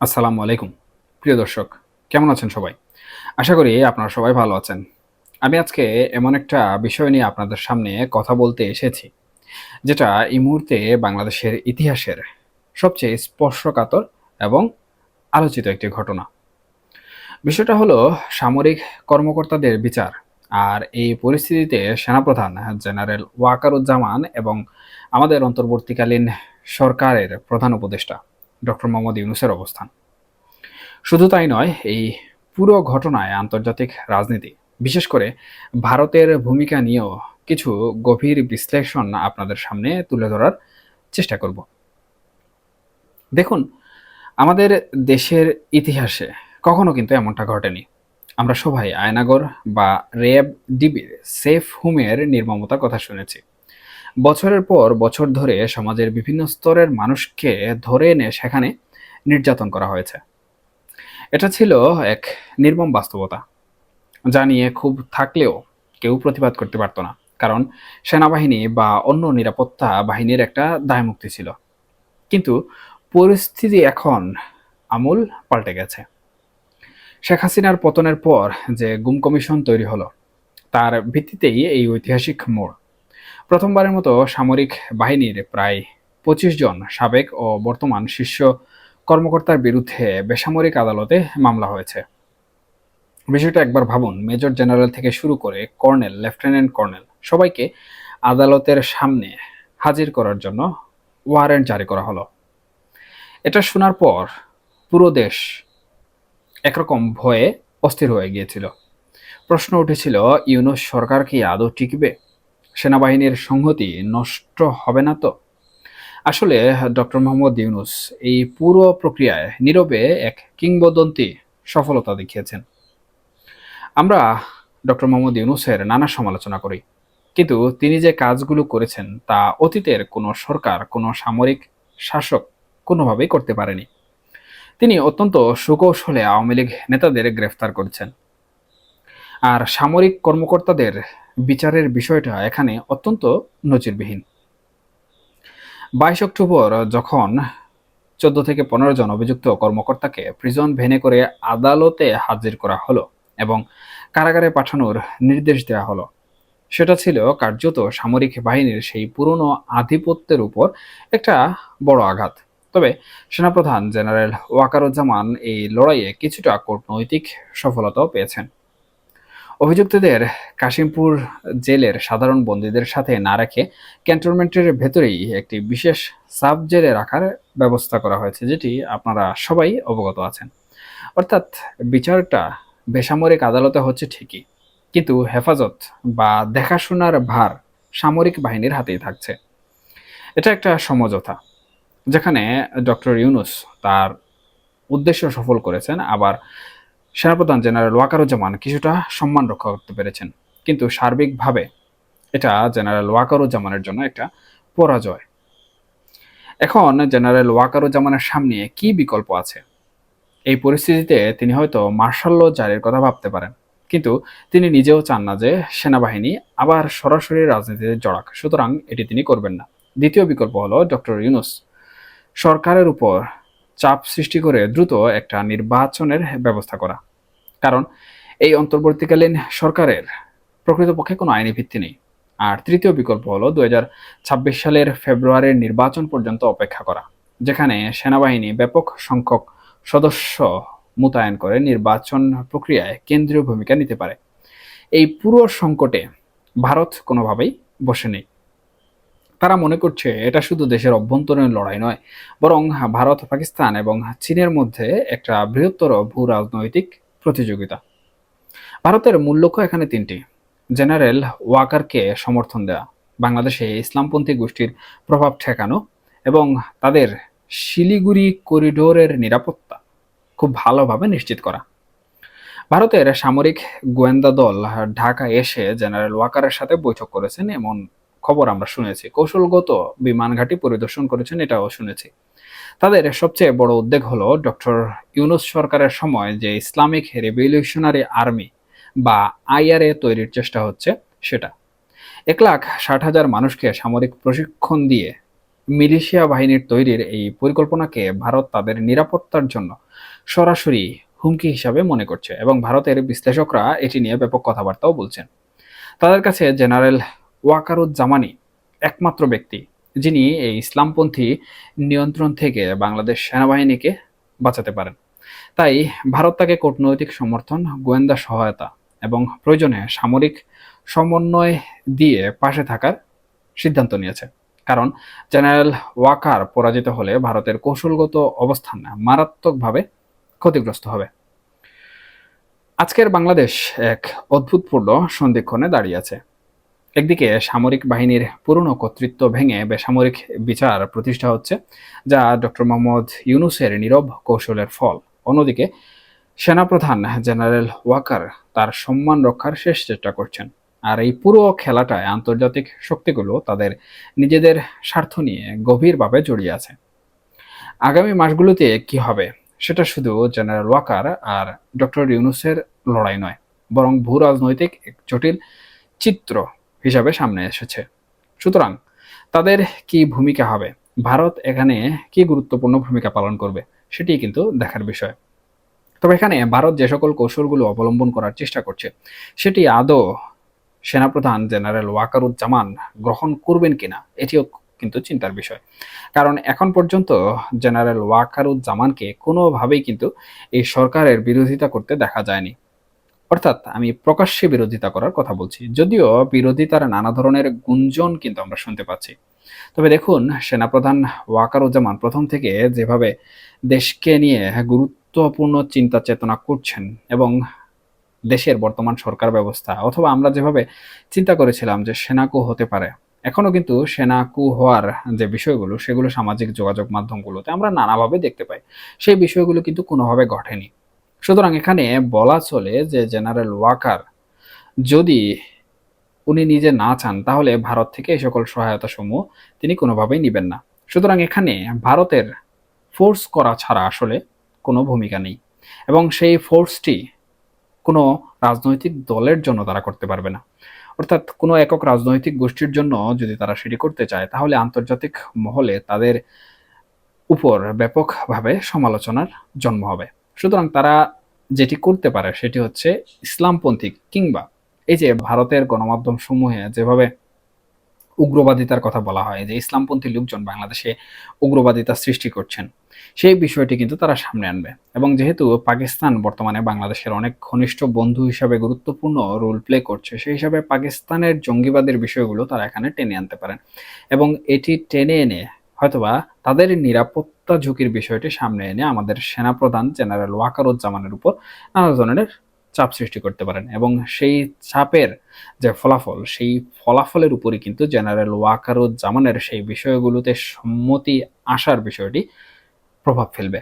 আসসালামু আলাইকুম। প্রিয় দর্শক, কেমন আছেন সবাই? আশা করি আপনারা সবাই ভালো আছেন। আমি আজকে এমন একটা বিষয় নিয়ে আপনাদের সামনে কথা বলতে এসেছি, যেটা এই মুহূর্তে বাংলাদেশের ইতিহাসের সবচেয়ে স্পর্শকাতর এবং আলোচিত একটি ঘটনা। বিষয়টা হলো সামরিক কর্মকর্তাদের বিচার আর এই পরিস্থিতিতে সেনাপ্রধান জেনারেল ওয়াকারুজ্জামান এবং আমাদের অন্তর্বর্তীকালীন সরকারের প্রধান উপদেষ্টা ডক্টর মোহাম্মদ ইউনুসের অবস্থান। শুধু তাই নয়, এই পুরো ঘটনায় আন্তর্জাতিক রাজনীতি, বিশেষ করে ভারতের ভূমিকা নিয়েও কিছু গভীর বিশ্লেষণ আপনাদের সামনে তুলে ধরার চেষ্টা করব। দেখুন, আমাদের দেশের ইতিহাসে কখনো কিন্তু এমনটা ঘটেনি। আমরা সবাই আয়নাগর বা রেব ডিবির সেফ হোমের নির্মমতার কথা শুনেছি। বছরের পর বছর ধরে সমাজের বিভিন্ন স্তরের মানুষকে ধরে এনে সেখানে নির্যাতন করা হয়েছে। এটা ছিল এক নির্মম বাস্তবতা, যা নিয়ে খুব থাকলেও কেউ প্রতিবাদ করতে পারতো না, কারণ সেনাবাহিনী বা অন্য নিরাপত্তা বাহিনীর একটা দায়মুক্তি ছিল। কিন্তু পরিস্থিতি এখন আমূল পাল্টে গেছে। শেখ হাসিনার পতনের পর যে গুম কমিশন তৈরি হলো, তার ভিত্তিতেই এই ঐতিহাসিক মোড় প্রথমবারের মতো সামরিক বাহিনীর প্রায় পঁচিশ জন সাবেক ও বর্তমান শীর্ষ কর্মকর্তার বিরুদ্ধে বেসামরিক আদালতে মামলা হয়েছে। বিষয়টা একবার ভাবুন, মেজর জেনারেল থেকে শুরু করে কর্নেল, লেফটেন্যান্ট কর্নেল, সবাইকে আদালতের সামনে হাজির করার জন্য ওয়ারেন্ট জারি করা হলো। এটা শোনার পর পুরো দেশ একরকম ভয়ে অস্থির হয়ে গিয়েছিল। প্রশ্ন উঠেছিল, ইউনুস সরকার কি আদৌ টিকবে? সেনাবাহিনীর সংহতি নষ্ট হবে না তো? আসলে, ডক্টর মোহাম্মদ ইউনুস এই পুরো প্রক্রিয়ায় নীরবে এক কিংবদন্তি সফলতা দেখিয়েছেন। আমরা ডক্টর মোহাম্মদ ইউনুসের নানা সমালোচনা করি, কিন্তু তিনি যে কাজগুলো করেছেন তা অতীতের কোনো সরকার, কোনো সামরিক শাসক কোনোভাবেই করতে পারেনি। তিনি অত্যন্ত সুকৌশলে আওয়ামী লীগ নেতাদের গ্রেফতার করেছেন। আর সামরিক কর্মকর্তাদের বিচারের বিষয়টা এখানে অত্যন্ত নজিরবিহীন। বাইশ অক্টোবর যখন চোদ্দ থেকে পনেরো জন অভিযুক্ত কর্মকর্তাকে প্রিজন ভেনে করে আদালতে হাজির করা হলো এবং কারাগারে পাঠানোর নির্দেশ দেওয়া হলো, সেটা ছিল কার্যত সামরিক বাহিনীর সেই পুরনো আধিপত্যের উপর একটা বড় আঘাত। তবে সেনাপ্রধান জেনারেল ওয়াকারুজ্জামান এই লড়াইয়ে কিছুটা কূটনৈতিক সফলতাও পেয়েছেন। অভিযুক্তদের কাশিমপুর জেলের সাধারণ বন্দীদের সাথে না রেখে ক্যান্টনমেন্টের ভেতরেই একটি বিশেষ সাব জেলে রাখার ব্যবস্থা করা হয়েছে, যেটি আপনারা সবাই অবগত আছেন। অর্থাৎ বিচারটা বেসামরিক আদালতে হচ্ছে ঠিকই, কিন্তু হেফাজত বা দেখাশোনার ভার সামরিক বাহিনীর হাতেই থাকছে। এটা একটা সমঝোতা, যেখানে ডক্টর ইউনুস তার উদ্দেশ্য সফল করেছেন, আবার সেনাপ্রধান জেনারেল ওয়াকারুজ্জামান কিছুটা সম্মান রক্ষা করতে পেরেছেন, কিন্তু সার্বিকভাবে এটা জেনারেল ওয়াকারুজ্জামানের জন্য একটা পরাজয়। এখন জেনারেল ওয়াকারুজ্জামানের সামনে কি বিকল্প আছে? এই পরিস্থিতিতে তিনি হয়তো মার্শাল্য জারির কথা ভাবতে পারেন, কিন্তু তিনি নিজেও চান না যে সেনাবাহিনী আবার সরাসরি রাজনীতিতে জড়াক, সুতরাং এটি তিনি করবেন না। দ্বিতীয় বিকল্প হলো ডক্টর ইউনুস। সরকারের উপর চাপ সৃষ্টি করে দ্রুত একটা নির্বাচনের ব্যবস্থা করা। কারণ এই অন্তর্বর্তীকালীন সরকারের প্রকৃতপক্ষে কোনো আইনি ভিত্তি নেই। আর তৃতীয় বিকল্প হলো দুহাজার ছাব্বিশ সালের ফেব্রুয়ারির নির্বাচন পর্যন্ত অপেক্ষা করা, যেখানে সেনাবাহিনী ব্যাপক সংখ্যক সদস্য মোতায়েন করে নির্বাচন প্রক্রিয়ায় কেন্দ্রীয় ভূমিকা নিতে পারে। এই পুরো সংকটে ভারত কোনোভাবেই বসে নেই তারা মনে করছে এটা শুধু দেশের অভ্যন্তরীণ লড়াই নয়, বরং ভারত, পাকিস্তান এবং চীনের মধ্যে একটা বৃহত্তর ভূ রাজনৈতিক প্রতিযোগিতা। ভারতের মূল লক্ষ্য এখানে তিনটি। জেনারেল ওয়াকারকে সমর্থন দেওয়া, বাংলাদেশে ইসলামপন্থী গোষ্ঠীর প্রভাব ঠেকানো এবং তাদের শিলিগুড়ি করিডোরের নিরাপত্তা খুব ভালোভাবে নিশ্চিত করা। ভারতের সামরিক গোয়েন্দা দল ঢাকা এসে জেনারেল ওয়াকারের সাথে বৈঠক করেছেন, এমন খবর আমরা শুনেছি। কৌশলগত বিমান ঘাঁটি পরিদর্শন করেছেন, এটাও শুনেছি। তাদের সবচেয়ে বড় উদ্বেগ হলো ডক্টর ইউনুস সরকারের সময় যে ইসলামিক রেভলিউশনারি আর্মি বা আইআরএ তৈরির চেষ্টা হচ্ছে সেটা। এক লাখ ষাট হাজার মানুষকে সামরিক প্রশিক্ষণ দিয়ে মিলিশিয়া বাহিনীর তৈরির এই পরিকল্পনাকে ভারত তাদের নিরাপত্তার জন্য সরাসরি হুমকি হিসাবে মনে করছে এবং ভারতের বিশ্লেষকরা এটি নিয়ে ব্যাপক কথাবার্তাও বলছেন। তাদের কাছে জেনারেল ওয়াকারুজ্জামানি একমাত্র ব্যক্তি যিনি এই ইসলামপন্থী নিয়ন্ত্রণ থেকে বাংলাদেশ সেনাবাহিনীকে বাঁচাতে পারেন। তাই ভারত তাকে কূটনৈতিক সমর্থন, গোয়েন্দা সহায়তা এবং প্রয়োজনে সামরিক সমন্বয় দিয়ে পাশে থাকার সিদ্ধান্ত নিয়েছে। কারণ জেনারেল ওয়াকার পরাজিত হলে ভারতের কৌশলগত অবস্থান মারাত্মকভাবে ক্ষতিগ্রস্ত হবে। আজকের বাংলাদেশ এক অদ্ভুতপূর্ণ সন্ধিক্ষণে দাঁড়িয়ে আছে। একদিকে সামরিক বাহিনীর পুরনো কর্তৃত্ব ভেঙে বেসামরিক বিচার প্রতিষ্ঠা হচ্ছে, যা ডক্টর মোহাম্মদ ইউনুসের নীরব কৌশলের ফল। অন্যদিকে, সেনাপ্রধান জেনারেল ওয়াকার তার সম্মান রক্ষার শেষ চেষ্টা করছেন। আর এই পুরো খেলাটায় আন্তর্জাতিক শক্তিগুলো তাদের নিজেদের স্বার্থ নিয়ে গভীরভাবে জড়িয়ে আছে। আগামী মাসগুলোতে কি হবে, সেটা শুধু জেনারেল ওয়াকার আর ডক্টর ইউনুসের লড়াই নয়, বরং ভূ রাজনৈতিক এক জটিল চিত্র হিসাবে সামনে এসেছে। সুতরাং তাদের কি ভূমিকা হবে? ভারত এখানে কি গুরুত্বপূর্ণ ভূমিকা পালন করবে? সেটি কিন্তু দেখার বিষয়। তবে এখানে ভারত যে সকল কৌশলগুলো অবলম্বন করার চেষ্টা করছে, সেটি আদৌ সেনাপ্রধান জেনারেল ওয়াকারুজ্জামান গ্রহণ করবেন কিনা, এটিও কিন্তু চিন্তার বিষয়। কারণ এখন পর্যন্ত জেনারেল ওয়াকারুজ্জামানকে কোনোভাবেই কিন্তু এই সরকারের বিরোধিতা করতে দেখা যায়নি। অর্থাৎ আমি প্রকাশ্যে বিরোধিতা করার কথা বলছি। যদিও বিরোধিতার নানা ধরনের গুঞ্জন কিন্তু আমরা শুনতে পাচ্ছি। তবে দেখুন, সেনাপ্রধান ওয়াকারুজ্জামান প্রথম থেকে যেভাবে দেশকে নিয়ে গুরুত্বপূর্ণ চিন্তা চেতনা করছেন এবং দেশের বর্তমান সরকার ব্যবস্থা অথবা আমরা যেভাবে চিন্তা করেছিলাম যে সেনাকু হতে পারে, এখনও কিন্তু সেনাকু হওয়ার যে বিষয়গুলো, সেগুলো সামাজিক যোগাযোগ মাধ্যমগুলোতে আমরা নানাভাবে দেখতে পাই। সেই বিষয়গুলো কিন্তু কোনোভাবে ঘটেনি। সুতরাং এখানে বলা চলে যে জেনারেল ওয়াকার যদি উনি নিজে না চান, তাহলে ভারত থেকে এই সকল সহায়তা সমূহ তিনি কোনোভাবেই নেবেন না। সুতরাং এখানে ভারতের ফোর্স করা ছাড়া আসলে কোনো ভূমিকা নেই এবং সেই ফোর্সটি কোনো রাজনৈতিক দলের জন্য তারা করতে পারবে না। অর্থাৎ কোনো একক রাজনৈতিক গোষ্ঠীর জন্য যদি তারা সেটি করতে চায়, তাহলে আন্তর্জাতিক মহলে তাদের উপর ব্যাপকভাবে সমালোচনার জন্ম হবে। সুতরাং তারা যেটি করতে পারে সেটি হচ্ছে ইসলামপন্থী কিংবা এই যে ভারতের গণমাধ্যম সমূহে যেভাবে উগ্রবাদিতার কথা বলা হয়, যে ইসলামপন্থী লোকজন বাংলাদেশে উগ্রবাদিতা সৃষ্টি করছেন, সেই বিষয়টি কিন্তু তারা সামনে আনবে। এবং যেহেতু পাকিস্তান বর্তমানে বাংলাদেশের অনেক ঘনিষ্ঠ বন্ধু হিসাবে গুরুত্বপূর্ণ রোল প্লে করছে, সেই হিসাবে পাকিস্তানের জঙ্গিবাদের বিষয়গুলো তারা এখানে টেনে আনতে পারেন। এবং এটি টেনে এনে হয়তোবা তাদের নিরাপত্তা ঝুঁকির বিষয়টি সামনে এনে আমাদের সেনাপ্রধান জেনারেল ওয়াকারুজ্জামানের উপর নানা ধরনের চাপ সৃষ্টি করতে পারেন এবং সেই চাপের যে ফলাফল, সেই ফলাফলের উপরই কিন্তু জেনারেল ওয়াকারুজ্জামানের সেই বিষয়গুলোতে সম্মতি আসার বিষয়টি প্রভাব ফেলবে।